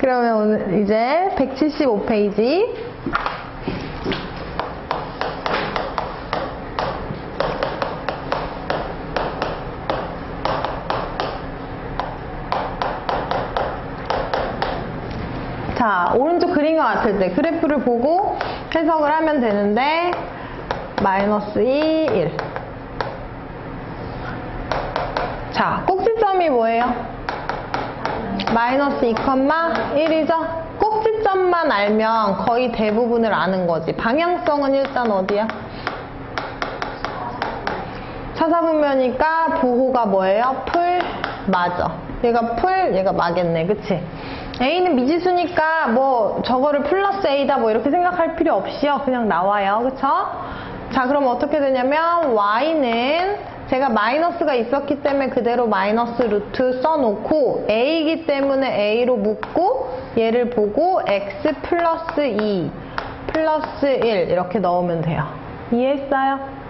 그러면 오늘 이제 175페이지. 자, 오른쪽 그린 것 같을 때 그래프를 보고 해석을 하면 되는데 마이너스 2, 1. 자, 꼭지점이 뭐예요? 마이너스 2,1이죠? 꼭지점만 알면 거의 대부분을 아는 거지. 방향성은 일단 어디야? 차사분면이니까 부호가 뭐예요? 풀, 맞아. 얘가 풀, 얘가 마겠네. 그치? A는 미지수니까 뭐 저거를 플러스 A다 뭐 이렇게 생각할 필요 없이요. 그냥 나와요. 그쵸? 자, 그럼 어떻게 되냐면 Y는 제가 마이너스가 있었기 때문에 그대로 마이너스 루트 써놓고 A이기 때문에 A로 묶고 얘를 보고 X 플러스 2 플러스 1 이렇게 넣으면 돼요. 이해했어요?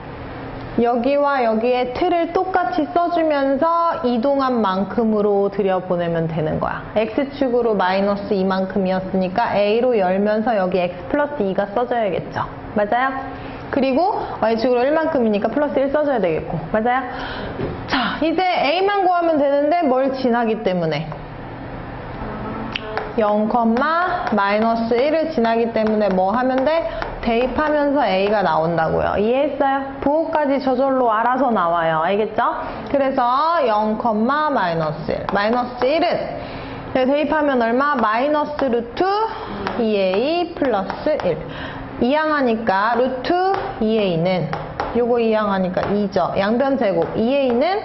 여기와 여기에 틀을 똑같이 써주면서 이동한 만큼으로 들여보내면 되는 거야. X축으로 마이너스 2만큼이었으니까 A로 열면서 여기 X 플러스 2가 써져야겠죠. 맞아요? 그리고 Y축으로 1만큼이니까 플러스 1 써줘야 되겠고. 맞아요? 자, 이제 A만 구하면 되는데 뭘 지나기 때문에 0, 마이너스 1을 지나기 때문에 뭐 하면 돼? 대입하면서 A가 나온다고요. 이해했어요? 부호까지 저절로 알아서 나와요. 알겠죠? 그래서 0, 마이너스 1. 마이너스 1은 대입하면 얼마? 마이너스 루트 2A 플러스 1. 이항하니까 루트 2A는 요거 이항하니까 2죠. 양변 제곱 2A는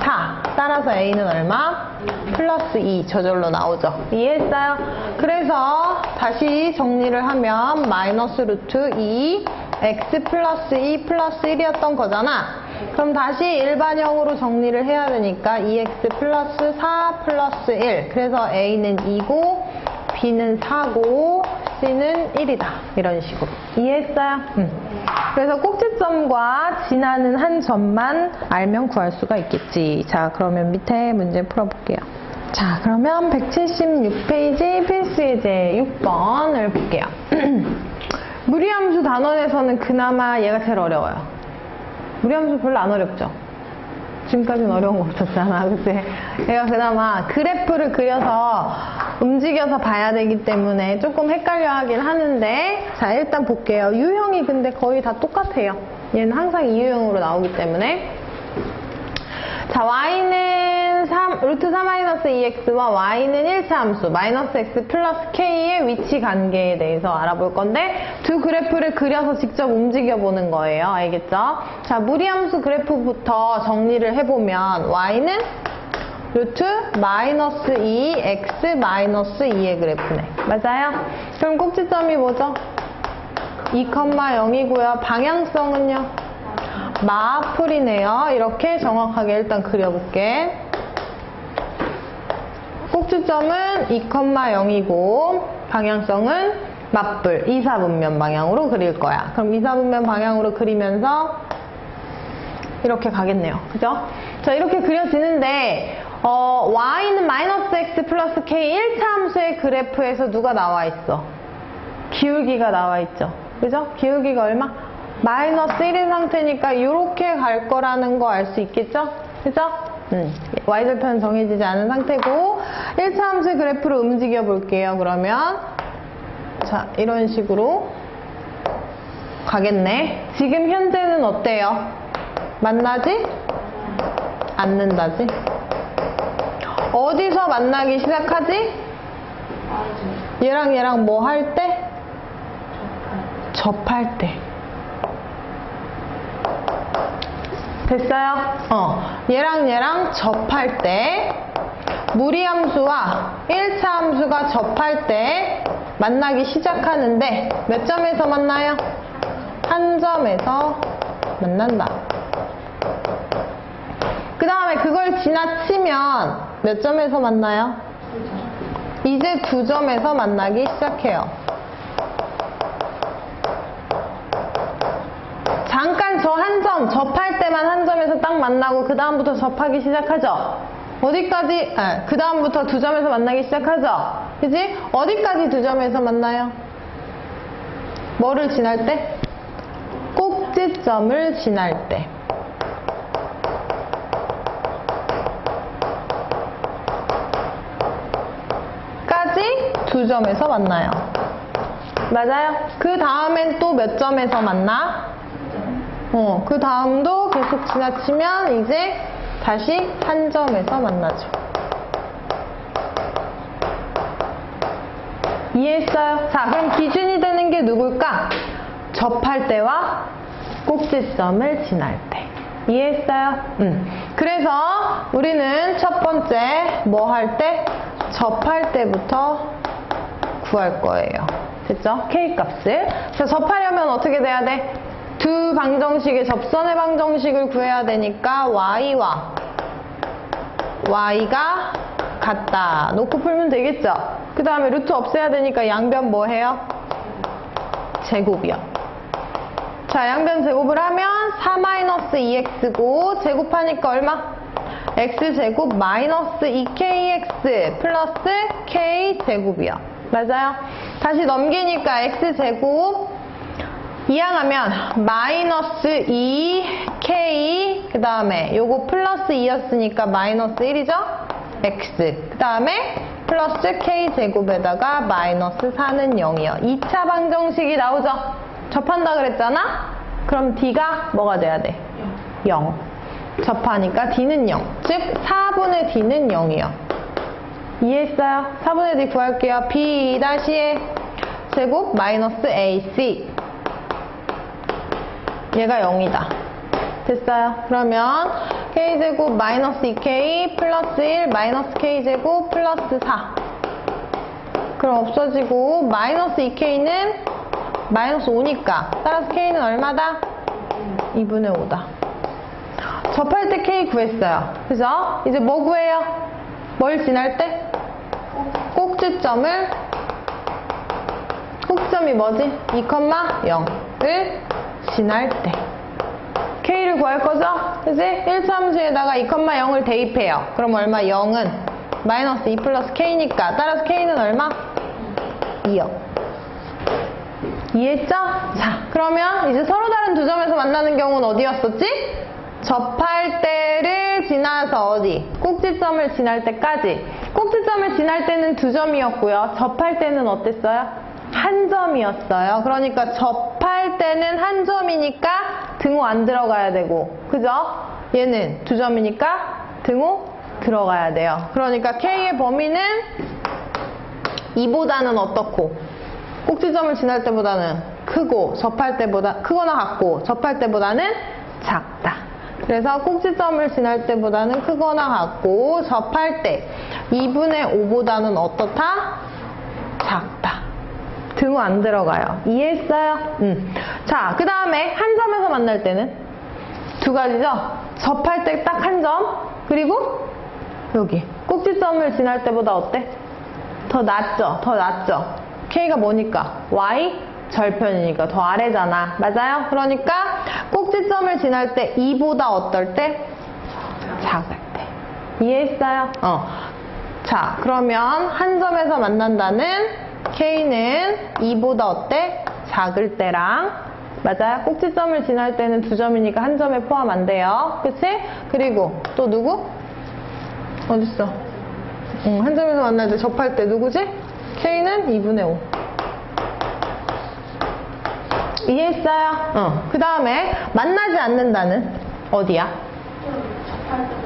4. 따라서 A는 얼마? 플러스 2 저절로 나오죠. 이해했어요? 그래서 다시 정리를 하면 마이너스 루트 2 x 플러스 2 플러스 1이었던 거잖아. 그럼 다시 일반형으로 정리를 해야 되니까 2x 플러스 4 플러스 1 그래서 A는 2고 B는 4고 C는 1이다. 이런 식으로. 이해했어요? 응. 그래서 꼭지점과 지나는 한 점만 알면 구할 수가 있겠지. 자, 그러면 밑에 문제 풀어볼게요. 자, 그러면 176페이지 필수예제 6번을 볼게요. 무리함수 단원에서는 그나마 얘가 제일 어려워요. 무리함수 별로 안 어렵죠? 지금까지는 어려운 거 없었잖아. 그치? 얘가 그나마 그래프를 그려서 움직여서 봐야 되기 때문에 조금 헷갈려 하긴 하는데 자, 일단 볼게요. 유형이 근데 거의 다 똑같아요. 얘는 항상 이유형으로 나오기 때문에 자, y는 3, 루트 4-2x와 y는 1차 함수, 마이너스 x 플러스 k의 위치 관계에 대해서 알아볼 건데 두 그래프를 그려서 직접 움직여 보는 거예요. 알겠죠? 자, 무리함수 그래프부터 정리를 해보면 y는 루트 마이너스 2 x 마이너스 2의 그래프네. 맞아요? 그럼 꼭지점이 뭐죠? 2,0이고요. 방향성은요? 마풀이네요. 이렇게 정확하게 일단 그려볼게. 꼭지점은 2,0이고 방향성은 맞불, 이사분면 방향으로 그릴 거야. 그럼 이사분면 방향으로 그리면서 이렇게 가겠네요. 그죠? 자, 이렇게 그려지는데 어, y는 마이너스 x 플러스 k 1차 함수의 그래프에서 누가 나와 있어? 기울기가 나와 있죠. 그죠? 기울기가 얼마? 마이너스 1인 상태니까 이렇게 갈 거라는 거 알 수 있겠죠? 그죠? 음, y절편 정해지지 않은 상태고 1차 함수의 그래프를 움직여 볼게요. 그러면 자 이런 식으로 가겠네. 지금 현재는 어때요? 만나지? 않는다지? 어디서 만나기 시작하지? 얘랑 얘랑 뭐 할 때? 접할 때. 됐어요? 어. 얘랑 얘랑 접할 때 무리함수와 1차 함수가 접할 때 만나기 시작하는데 몇 점에서 만나요? 한 점에서 만난다. 그 다음에 그걸 지나치면 몇 점에서 만나요? 이제 두 점에서 만나기 시작해요. 잠깐 저 한 점, 접할 때만 한 점에서 딱 만나고 그 다음부터 접하기 시작하죠. 어디까지? 아, 그 다음부터 두 점에서 만나기 시작하죠. 그지? 어디까지 두 점에서 만나요? 뭐를 지날 때? 꼭지점을 지날 때. 까지 두 점에서 만나요. 맞아요. 그 다음엔 또 몇 점에서 만나? 어, 그 다음도 계속 지나치면 이제 다시 한 점에서 만나죠. 이해했어요? 자, 그럼 기준이 되는 게 누굴까? 접할 때와 꼭지점을 지날 때. 이해했어요? 음. 그래서 우리는 첫 번째 뭐 할 때? 접할 때부터 구할 거예요. 됐죠? K 값을. 자, 접하려면 어떻게 돼야 돼? 두 방정식의 접선의 방정식을 구해야 되니까 y와 y가 같다. 놓고 풀면 되겠죠? 그 다음에 루트 없애야 되니까 양변 뭐 해요? 제곱이요. 자, 양변 제곱을 하면 4-2x고 제곱하니까 얼마? x제곱 마이너스 2kx 플러스 k제곱이요. 맞아요? 다시 넘기니까 x제곱 이항하면 마이너스 2k 그 다음에 요거 플러스 2였으니까 마이너스 1이죠? x 그 다음에 플러스 k제곱에다가 마이너스 4는 0이요. 2차 방정식이 나오죠? 접한다 그랬잖아? 그럼 d가 뭐가 돼야 돼? 0. 접하니까 d는 0. 즉 4분의 d는 0이요. 이해했어요? 4분의 d 구할게요. b 다시에 제곱 마이너스 ac 얘가 0이다. 됐어요? 그러면 k제곱 마이너스 2k 플러스 1 마이너스 k제곱 플러스 4 그럼 없어지고 마이너스 2k는 마이너스 5니까 따라서 k는 얼마다? 2분의 5다. 접할 때 k 구했어요. 그죠? 이제 뭐 구해요? 뭘 지날 때? 꼭지점을 꼭지점이 뭐지? 2,0을 지날 때 k를 구할 거죠? 그지? 1차 함수에다가 2,0을 대입해요. 그럼 얼마? 0은 마이너스 2 플러스 k니까 따라서 k는 얼마? 2요. 이해했죠? 자, 그러면 이제 서로 다른 두 점에서 만나는 경우는 어디였었지? 접할 때를 지나서 어디? 꼭지점을 지날 때까지. 꼭지점을 지날 때는 두 점이었고요. 접할 때는 어땠어요? 한 점이었어요. 그러니까 접할 때는 한 점이니까 등호 안 들어가야 되고, 그죠? 얘는 두 점이니까 등호 들어가야 돼요. 그러니까 K의 범위는 2보다는 어떻고, 꼭지점을 지날 때보다는 크고, 접할 때보다, 크거나 같고, 접할 때보다는 작다. 그래서 꼭지점을 지날 때보다는 크거나 같고, 접할 때 2분의 5보다는 어떻다? 작다. 등호 안 들어가요. 이해했어요? 음. 자, 그 다음에 한 점에서 만날 때는 두 가지죠? 접할 때 딱 한 점, 그리고 여기 꼭지점을 지날 때보다 어때? 더 낮죠? 더 낮죠? K가 뭐니까? Y 절편이니까 더 아래잖아. 맞아요? 그러니까 꼭지점을 지날 때 2보다 어떨 때? 작을 때. 이해했어요? 어. 자, 그러면 한 점에서 만난다는 K는 2보다 어때? 작을 때랑 맞아요? 꼭지점을 지날 때는 두 점이니까 한 점에 포함 안 돼요. 그치? 그리고 또 누구? 어딨어? 응, 한 점에서 만날 때 접할 때 누구지? K는 2분의 5. 이해했어요? 어. 그 다음에 만나지 않는다는 어디야?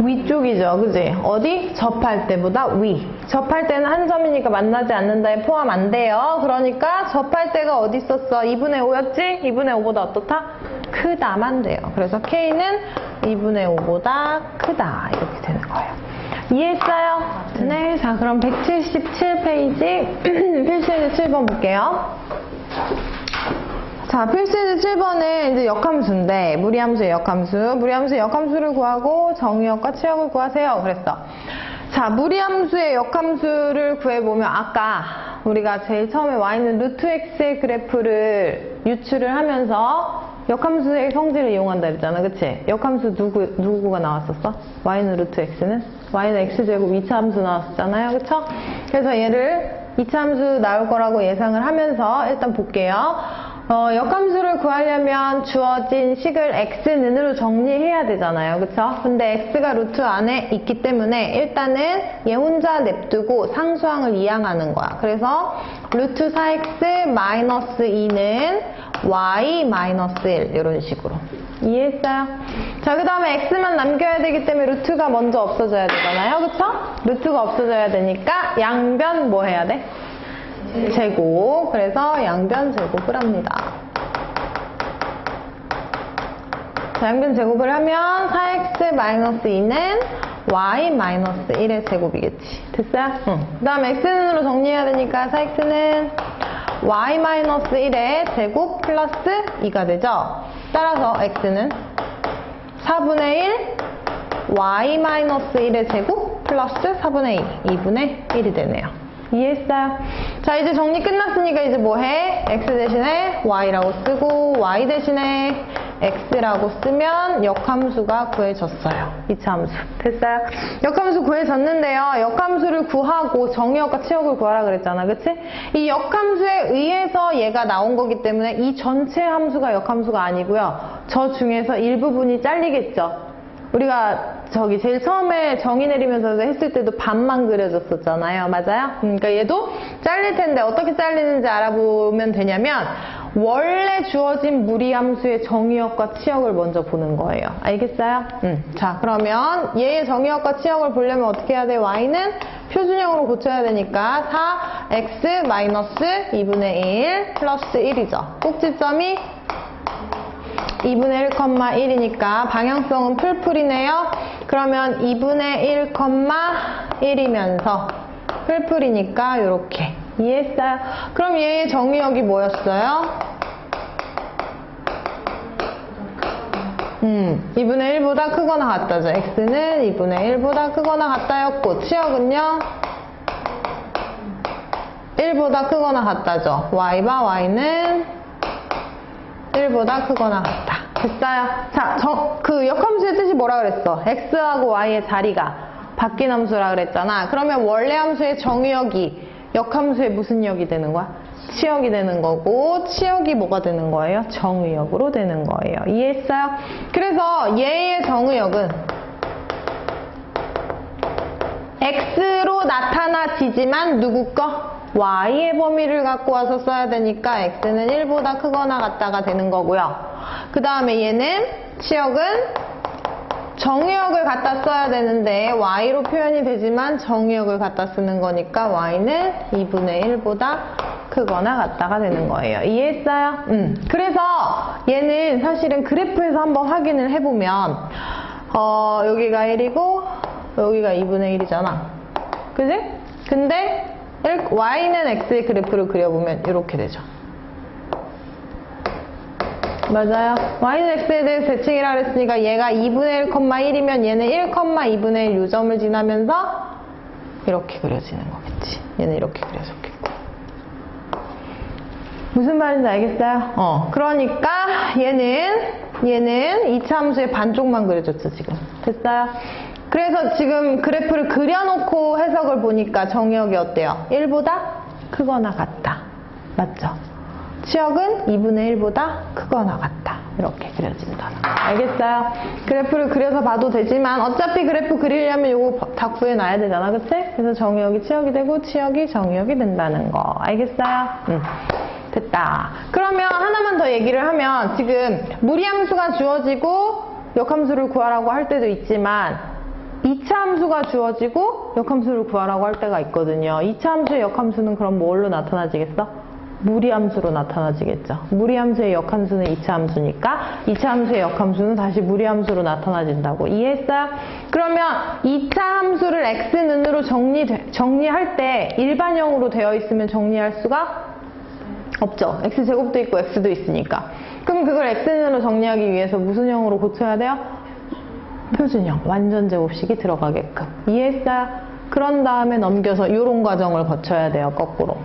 위쪽이죠. 그지? 어디? 접할 때보다 위. 접할 때는 한 점이니까 만나지 않는다에 포함 안 돼요. 그러니까 접할 때가 어디 있었어? 2분의 5였지? 2분의 5보다 어떻다? 크다만 돼요. 그래서 K는 2분의 5보다 크다. 이렇게 되는 거예요. 이해했어요? 네. 자, 그럼 177페이지 필수예제 7번 볼게요. 자, 필수예제 7번은 이제 역함수인데, 무리함수의 역함수. 무리함수의 역함수를 구하고 정의역과 치역을 구하세요. 그랬어. 자, 무리함수의 역함수를 구해보면 아까 우리가 제일 처음에 와 있는 루트 x의 그래프를 유출을 하면서 역함수의 성질을 이용한다 그랬잖아. 그치? 역함수 누구, 누구가 나왔었어? y는 루트 x는? y는 x제곱 2차 함수 나왔었잖아요. 그쵸? 그래서 얘를 2차 함수 나올 거라고 예상을 하면서 일단 볼게요. 어, 역함수를 구하려면 주어진 식을 x는으로 정리해야 되잖아요. 그쵸? 근데 x가 루트 안에 있기 때문에 일단은 얘 혼자 냅두고 상수항을 이항하는 거야. 그래서 루트 4x 마이너스 2는 y 마이너스 1 이런 식으로. 이해했어요? 자, 그 다음에 x만 남겨야 되기 때문에 루트가 먼저 없어져야 되잖아요. 그쵸? 루트가 없어져야 되니까 양변 뭐 해야 돼? 제곱. 그래서 양변 제곱을 합니다. 자, 양변 제곱을 하면 4x-2는 y 1의 제곱이겠지. 됐어요? 응. 그 다음 x는으로 정리해야 되니까 4x는 y 1의 제곱 플러스 2가 되죠? 따라서 x는 4분의 1 y 1의 제곱 플러스 4분의 2, 2분의 1이 되네요. 이해했어요? 자, 이제 정리 끝났으니까 이제 뭐 해? x 대신에 y라고 쓰고 y 대신에 x라고 쓰면 역함수가 구해졌어요. 이차 함수. 됐어요? 역함수 구해졌는데요. 역함수를 구하고 정의역과 치역을 구하라 그랬잖아. 그치? 이 역함수에 의해서 얘가 나온 거기 때문에 이 전체 함수가 역함수가 아니고요. 저 중에서 일부분이 잘리겠죠. 우리가 저기 제일 처음에 정의 내리면서 했을 때도 반만 그려졌었잖아요. 맞아요? 그러니까 얘도 잘릴 텐데 어떻게 잘리는지 알아보면 되냐면 원래 주어진 무리함수의 정의역과 치역을 먼저 보는 거예요. 알겠어요? 음. 자, 그러면 얘의 정의역과 치역을 보려면 어떻게 해야 돼? y는 표준형으로 고쳐야 되니까 4x 2분의 1 플러스 1이죠. 꼭지점이 2분의 1,1이니까 방향성은 풀풀이네요. 그러면 2분의 1,1이면서 풀풀이니까 이렇게 이해했어요? 그럼 얘의 정의역이 뭐였어요? 음, 2분의 1보다 크거나 같다죠. x는 2분의 1보다 크거나 같다였고 치역은요? 1보다 크거나 같다죠. y바 y는 1보다 크거나 같다. 됐어요? 자, 저, 그 역함수의 뜻이 뭐라 그랬어? x하고 y의 자리가 바뀐 함수라 그랬잖아. 그러면 원래 함수의 정의역이 역함수의 무슨 역이 되는 거야? 치역이 되는 거고 치역이 뭐가 되는 거예요? 정의역으로 되는 거예요. 이해했어요? 그래서 얘의 정의역은 x로 나타나지지만 누구 거? y의 범위를 갖고 와서 써야 되니까 x는 1보다 크거나 같다가 되는 거고요. 그 다음에 얘는 치역은 정의역을 갖다 써야 되는데 y로 표현이 되지만 정의역을 갖다 쓰는 거니까 y는 2분의 1보다 크거나 같다가 되는 거예요. 이해했어요? 음. 그래서 얘는 사실은 그래프에서 한번 확인을 해보면 어, 여기가 1이고 여기가 2분의 1이잖아. 그지? 근데 y는 x의 그래프를 그려보면 이렇게 되죠. 맞아요. y는 x에 대해서 대칭이라 그랬으니까 얘가 2분의 1,1이면 얘는 1,2분의 1 요점을 지나면서 이렇게 그려지는 거겠지. 얘는 이렇게 그려졌겠고. 무슨 말인지 알겠어요? 어. 그러니까 얘는 얘는 2차 함수의 반쪽만 그려졌죠, 지금. 됐어요? 그래서 지금 그래프를 그려놓고 해석을 보니까 정의역이 어때요? 1보다 크거나 같다. 맞죠? 치역은 2분의 1보다 크거나 같다. 이렇게 그려진다. 알겠어요? 그래프를 그려서 봐도 되지만 어차피 그래프 그리려면 이거 다 구해놔야 되잖아. 그치? 그래서 정의역이 치역이 되고 치역이 정의역이 된다는 거. 알겠어요? 응. 됐다. 그러면 하나만 더 얘기를 하면 지금 무리함수가 주어지고 역함수를 구하라고 할 때도 있지만 2차 함수가 주어지고 역함수를 구하라고 할 때가 있거든요. 2차 함수의 역함수는 그럼 뭘로 나타나지겠어? 무리함수로 나타나지겠죠. 무리함수의 역함수는 2차 함수니까 2차 함수의 역함수는 다시 무리함수로 나타나진다고 이해했어요? 그러면 2차 함수를 x는으로 정리 정리할 때 일반형으로 되어 있으면 정리할 수가 없죠. x제곱도 있고 x도 있으니까. 그럼 그걸 x는으로 정리하기 위해서 무슨 형으로 고쳐야 돼요? 표준형, 완전 제곱식이 들어가게끔. 이해했어요? 그런 다음에 넘겨서 이런 과정을 거쳐야 돼요, 거꾸로.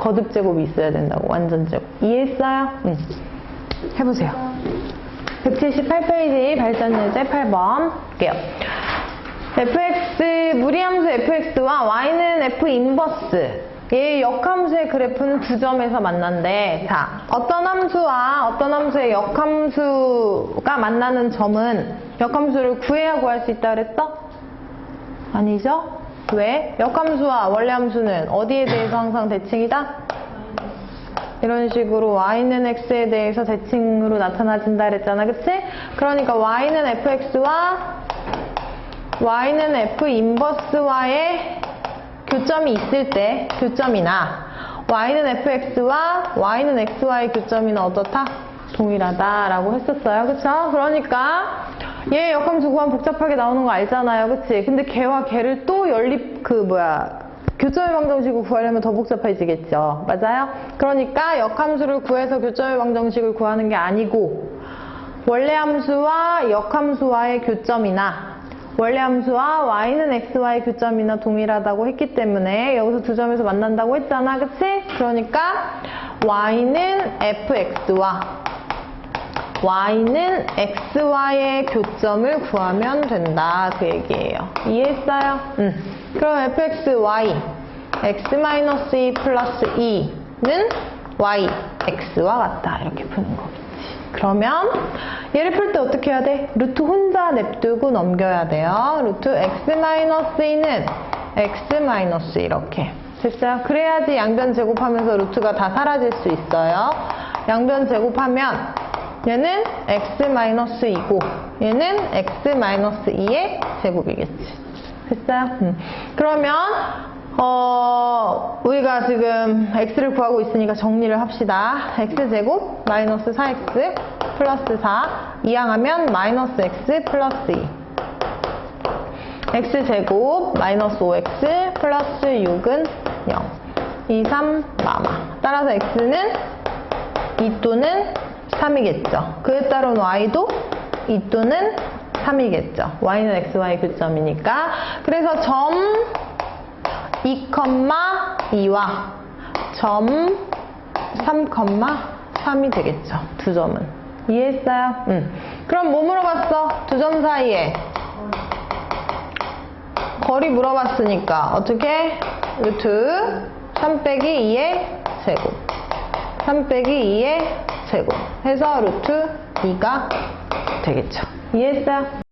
거듭 제곱이 있어야 된다고, 완전 제곱. 이해했어요? 응. 해보세요. 178페이지 발전 예제 8번 볼게요. fx, 무리함수 fx와 y는 f 인버스 얘 역함수의 그래프는 두 점에서 만난대. 자, 어떤 함수와 어떤 함수의 역함수가 만나는 점은 역함수를 구해야 구할 수 있다 그랬어? 아니죠? 왜? 역함수와 원래함수는 어디에 대해서 항상 대칭이다? 이런 식으로 y는 x에 대해서 대칭으로 나타나진다 그랬잖아. 그치? 그러니까 y는 fx와 y는 f 인버스와의 교점이 있을 때 교점이나 y는 fx와 y는 x와의 교점이나 어떻다? 동일하다라고 했었어요. 그쵸? 그러니까 얘 역함수 구하면 복잡하게 나오는 거 알잖아요. 그치? 근데 걔와 걔를 또 연립 그 뭐야 교점의 방정식을 구하려면 더 복잡해지겠죠. 맞아요? 그러니까 역함수를 구해서 교점의 방정식을 구하는 게 아니고 원래 함수와 역함수와의 교점이나 원래 함수와 y는 x와의 교점이나 동일하다고 했기 때문에 여기서 두 점에서 만난다고 했잖아. 그치? 그러니까 y는 fx와 y는 x와의 교점을 구하면 된다. 그 얘기예요. 이해했어요? 응. 그럼 fx, y, x-2 플러스 2는 y, x와 같다. 이렇게 푸는 거겠지. 그러면 얘를 풀 때 어떻게 해야 돼? 루트 혼자 냅두고 넘겨야 돼요. 루트 x-2는 x- 이렇게. 됐어요? 그래야지 양변 제곱하면서 루트가 다 사라질 수 있어요. 양변 제곱하면 얘는 x-2고 얘는 x-2의 제곱이겠지. 됐어요? 음. 그러면 어, 우리가 지금 x를 구하고 있으니까 정리를 합시다. x제곱 마이너스 4x 플러스 4 이항하면 마이너스 x 플러스 2 x제곱 마이너스 5x 플러스 6은 0 2, 3, 마마 따라서 x는 2 또는 3이겠죠. 그에 따른 y도 2 또는 3이겠죠. y는 xy 교점이니까. 그래서 점 2,2와 점 3,3이 되겠죠. 두 점은. 이해했어요? 응. 그럼 뭐 물어봤어? 두 점 사이에. 거리 물어봤으니까 어떻게? 루트 3 빼기 2의 제곱 3 빼기 2의 제곱 해서 루트 2가 되겠죠. 이해했어요?